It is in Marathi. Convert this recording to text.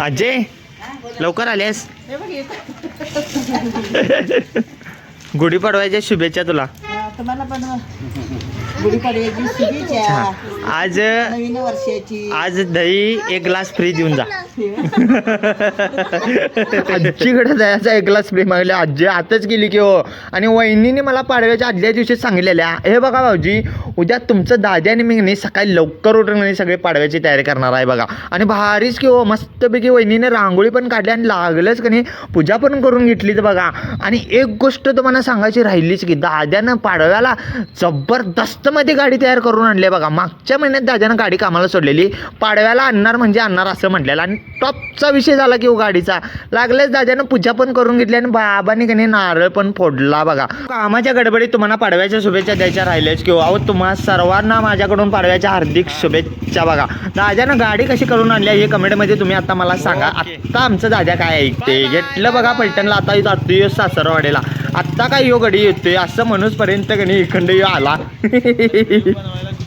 अजय लवकर आलेस गुढी पाडवायच्या शुभेच्छा तुला. तुम्हाला पण गुढीपाडव्याची शुभेच्छा आज नवीन वर्षाची आज दही एक ग्लास फ्री देऊन जा. आजीकडे दह्याचा एक ग्लास फ्री मागले. आजी आताच गेली की हो. आणि वहिनीने मला पाडव्याच्या आदल्या दिवशी सांगितलेल्या. हे बघा भाऊजी उद्या तुमचं दाद्याने मी सकाळी लवकर उठून सगळे पाडव्याची तयारी करणार आहे बघा. आणि भारीच की हो मस्तपैकी वहिनीने रांगोळी पण काढली आणि लागलंच की नाही पूजा पण करून घेतली तर बघा. आणि एक गोष्ट तुम्हाला सांगायची राहिलीच की दाद्यानं पाडव्याला जबरदस्तमध्ये गाडी तयार करून आणली आहे बघा. मागच्या महिन्यात दाद्यानं गाडी कामाला सोडलेली पाडव्याला आणणार म्हणजे आणणार असं म्हटलेलं. आणि टॉपचा विषय झाला की हो गाडीचा. लागलेच दाद्यानं पूजा पण करून घेतली आणि बाबाने की नाही नारळ पण फोडला बघा. कामाच्या गडबडीत तुम्हाला पाडव्याच्या शुभेच्छा द्यायच्या राहिल्याच की हो. अहो तुम्हा सर्वांना माझ्याकडून पाडव्याच्या हार्दिक शुभेच्छा बघा. दाद्यानं गाडी कशी करून आणली आहे हे कमेंटमध्ये तुम्ही आता मला सांगा. आत्ता आमचं दाद्या काय ऐकते घेतलं बघा पलटणला आता जातोय सासरवाडीला. आत्ता काय यो गडी येतोय? असं म्हणूसपर्यंत कणी इखंड यो आला.